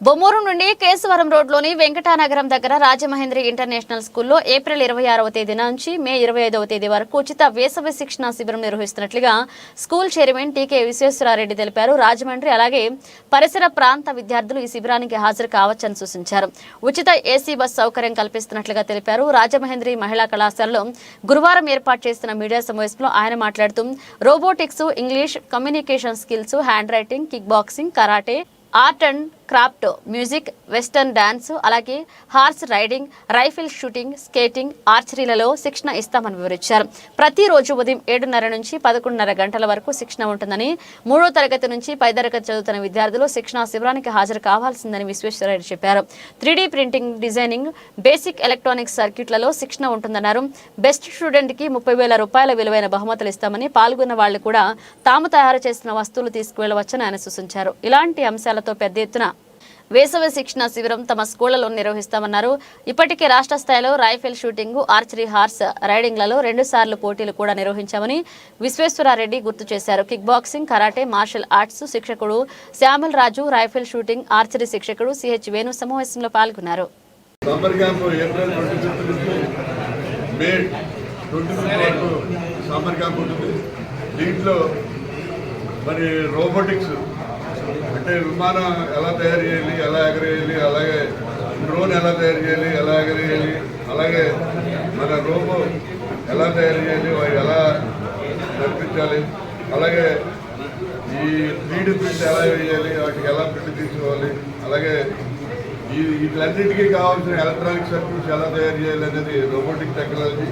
బొమ్మూరు నుండి కేశవరం రోడ్లోని వెంకటానగరం దగ్గర రాజమహేంద్రి ఇంటర్నేషనల్ స్కూల్లో ఏప్రిల్ ఇరవై ఆరవ తేదీ నుంచి మే ఇరవై ఐదవ తేదీ వరకు ఉచిత వేసవి శిక్షణ శిబిరం నిర్వహిస్తున్నట్లుగా స్కూల్ చైర్మన్ టీకే విశ్వేశ్వరారెడ్డి తెలిపారు. రాజమండ్రి అలాగే పరిసర ప్రాంత విద్యార్థులు ఈ శిబిరానికి హాజరు కావచ్చని సూచించారు. ఉచిత ఏసీ బస్ సౌకర్యం కల్పిస్తున్నట్లుగా తెలిపారు. రాజమహేంద్రి మహిళా కళాశాలలో గురువారం ఏర్పాటు చేసిన మీడియా సమావేశంలో ఆయన మాట్లాడుతూ robotics English communication skills hand writing kick boxing karate art and craft music western dance అలాగే horse riding rifle shooting skating ఆర్చరీలలో శిక్షణ ఇస్తామని వివరించారు. ప్రతిరోజు ఉదయం ఏడున్నర నుంచి పదకొండున్నర గంటల వరకు శిక్షణ ఉంటుందని మూడో తరగతి నుంచి పై తరగతి చదువుతున్న విద్యార్థులు శిక్షణ శిబిరానికి హాజరు కావాల్సిందని విశ్వేశ్వరరెడ్డి చెప్పారు. Three D printing designing basic electronics సర్క్యూట్లలో శిక్షణ ఉంటుందన్నారు. బెస్ట్ స్టూడెంట్కి ముప్పై వేల రూపాయల విలువైన బహుమతులు ఇస్తామని పాల్గొన్న వాళ్ళు కూడా తాము తయారు చేసిన వస్తువులు తీసుకువెళ్ళవచ్చని ఆయన సూచించారు. ఇలాంటి అంశాలతో పెద్ద ఎత్తున వేసవి శిక్షణ శిబిరం తమ స్కూళ్ళలో నిర్వహిస్తామన్నారు. ఇప్పటికే రాష్ట్ర స్థాయిలో రైఫిల్ షూటింగ్ ఆర్చరీ హార్స్ రైడింగ్లలో రెండు సార్లు పోటీలు కూడా నిర్వహించామని విశ్వేశ్వరారెడ్డి గుర్తు చేశారు. Kick boxing karate martial arts శిక్షకుడు Shyamal Raju rifle shooting archery శిక్షకుడు CH Venu సమావేశంలో పాల్గొన్నారు. Summer camp April twenty fifth నుంచి మే ట్వంటీ ఫిఫ్త్ వరకు సమ్మర్ క్యాంప్ ఉంటుంది. దీంట్లో మరి రోబోటిక్స్ అంటే విమానం ఎలా తయారు చేయాలి ఎలా ఎగరేయాలి అలాగే డ్రోన్ ఎలా తయారు చేయాలి ఎలా ఎగరేయాలి అలాగే మన రోబో ఎలా తయారు చేయాలి అవి ఎలా నడిపించాలి అలాగే ఈ త్రీడీ ప్రింట్ ఎలా వేయాలి వాటికి ఎలా ప్రింట్ తీసుకోవాలి అలాగే ఈ వీటిలన్నిటికీ కావాల్సిన ఎలక్ట్రానిక్ సర్క్యూట్స్ ఎలా తయారు చేయాలి అనేది రోబోటిక్ టెక్నాలజీ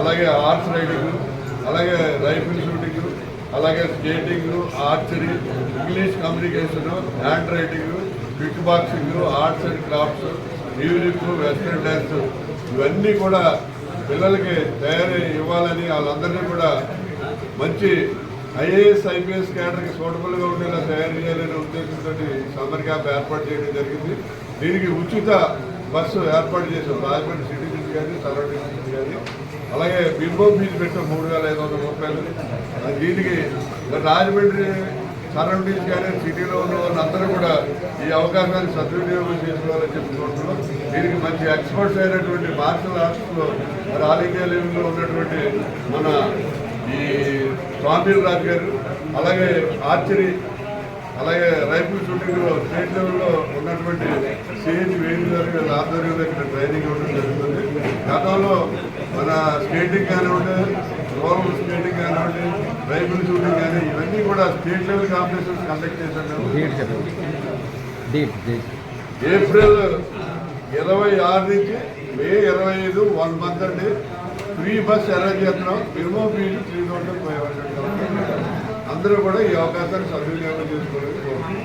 అలాగే ఆర్ట్స్ రైడింగ్ అలాగే రైఫిల్ షూటింగ్ అలాగే skating archery English communication hand writing kick boxing arts and crafts music western dance ఇవన్నీ కూడా పిల్లలకి తయారు ఇవ్వాలని వాళ్ళందరినీ కూడా మంచి ఐఏఎస్ ఐపీఎస్ క్యాడర్కి సూటబుల్గా ఉండేలా తయారు చేయాలనే ఉద్దేశంతో సమ్మర్ క్యాంప్ ఏర్పాటు చేయడం జరిగింది. దీనికి ఉచిత బస్సు ఏర్పాటు చేశాం రాజమండ్రి సిటీ నుంచి కానీ సరౌండింగ్ నుంచి కానీ. అలాగే బింబో ఫీజు పెట్టాం మూడు వేల ఐదు వందల రూపాయలు. దీనికి రాజమండ్రి సరౌండింగ్స్ కానీ సిటీలో ఉన్న వాళ్ళందరూ కూడా ఈ అవకాశాన్ని సద్వినియోగం చేసుకోవాలని చెప్పుకుంటున్నాం దీనికి మంచి ఎక్స్పర్ట్స్ అయినటువంటి మార్షల్ ఆర్ట్స్లో మరి ఆల్ ఇండియా లెవెల్లో ఉన్నటువంటి మన ఈ స్వామిల్ రాజు గారు అలాగే ఆర్చరీ అలాగే రైఫిల్ షూటింగ్లో స్టేట్ లెవెల్లో ఉన్నటువంటి సిహెచ్ వేణు గారు ఆధ్వర్యంలో ఇక్కడ ట్రైనింగ్ ఇవ్వడం జరుగుతుంది. గతంలో మన స్కేటింగ్ కానివ్వండి రోలర్ స్కేటింగ్ కానివ్వండి రైఫిల్ షూటింగ్ కానీ ఇవన్నీ కూడా స్టేట్ లెవెల్ కాంపిటీషన్స్ కండక్ట్ చేశాం మేము డేట్ చెప్పండి. Date date. ఏప్రిల్ ఇరవై ఆరు నుంచి మే ఇరవై ఐదు వన్ మంత్ అండి. ఫ్రీ బస్ అరేంజ్ చేస్తున్నాం. Minimum fee three thousand five hundred అందరూ కూడా ఈ అవకాశాన్ని సద్వినియోగం చేసుకోవాలని కోరుతున్నాం